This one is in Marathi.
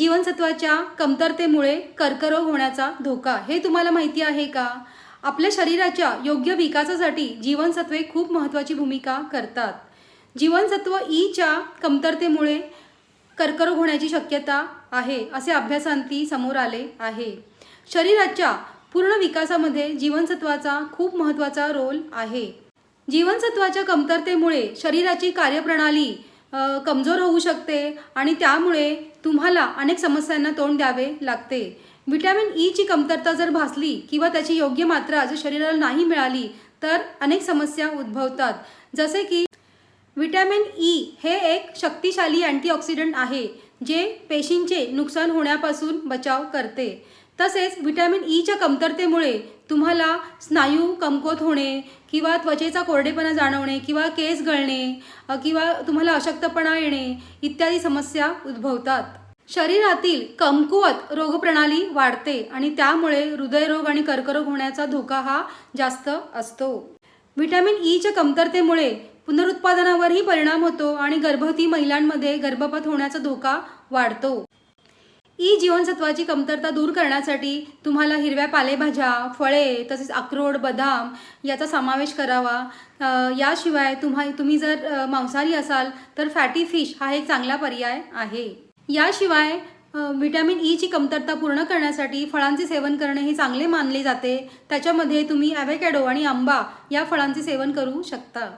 जीवनसत्वाच्या कमतरतेमुळे कर्करोग होण्याचा धोका हे तुम्हाला माहिती आहे का? आपल्या शरीराच्या योग्य विकासासाठी जीवनसत्वे खूप महत्त्वाची भूमिका करतात. जीवनसत्व e ईच्या कमतरतेमुळे कर्करोग होण्याची शक्यता आहे असे अभ्यासांती समोर आले आहे. शरीराच्या पूर्ण विकासामध्ये जीवनसत्वाचा खूप महत्त्वाचा रोल आहे. जीवनसत्वाच्या कमतरतेमुळे शरीराची कार्यप्रणाली कमजोर होऊ शकते आणि त्यामुळे तुम्हाला अनेक समस्यांना तोंड द्यावे लागते. व्हिटॅमिन e ईची कमतरता जर भासली किंवा त्याची योग्य मात्रा जर शरीराला नाही मिळाली तर अनेक समस्या उद्भवतात. जसे की व्हिटॅमिन ई हे एक शक्तिशाली अँटीऑक्सिडंट आहे जे पेशींचे नुकसान होण्यापासून बचाव करते. तसेच विटॅमिन ईच्या कमतरतेमुळे तुम्हाला स्नायू कमकुवत होणे किंवा त्वचेचा कोरडेपणा जाणवणे किंवा केस गळणे किंवा तुम्हाला अशक्तपणा येणे इत्यादी समस्या उद्भवतात. शरीरातील कमकुवत रोगप्रणाली वाढते आणि त्यामुळे हृदयरोग आणि कर्करोग होण्याचा धोका हा जास्त असतो. व्हिटॅमिन ईच्या कमतरतेमुळे पुनरुत्पादनावरही परिणाम होतो आणि गर्भवती महिलांमध्ये गर्भपात होण्याचा धोका वाढतो. ई जीवनसत्वाची कमतरता दूर करण्यासाठी तुम्हाला हिरव्या पालेभाज्या फळे तसेच अक्रोड बदाम याचा समावेश करावा. याशिवाय तुम्हा तुम्ही जर मांसाहारी असाल तर फॅटी फिश हा एक चांगला पर्याय आहे. याशिवाय व्हिटॅमिन ईची कमतरता पूर्ण करण्यासाठी फळांचे सेवन करणे हे चांगले मानले जाते. त्याच्यामध्ये तुम्ही ॲवेकॅडो आणि आंबा या फळांचे सेवन करू शकता.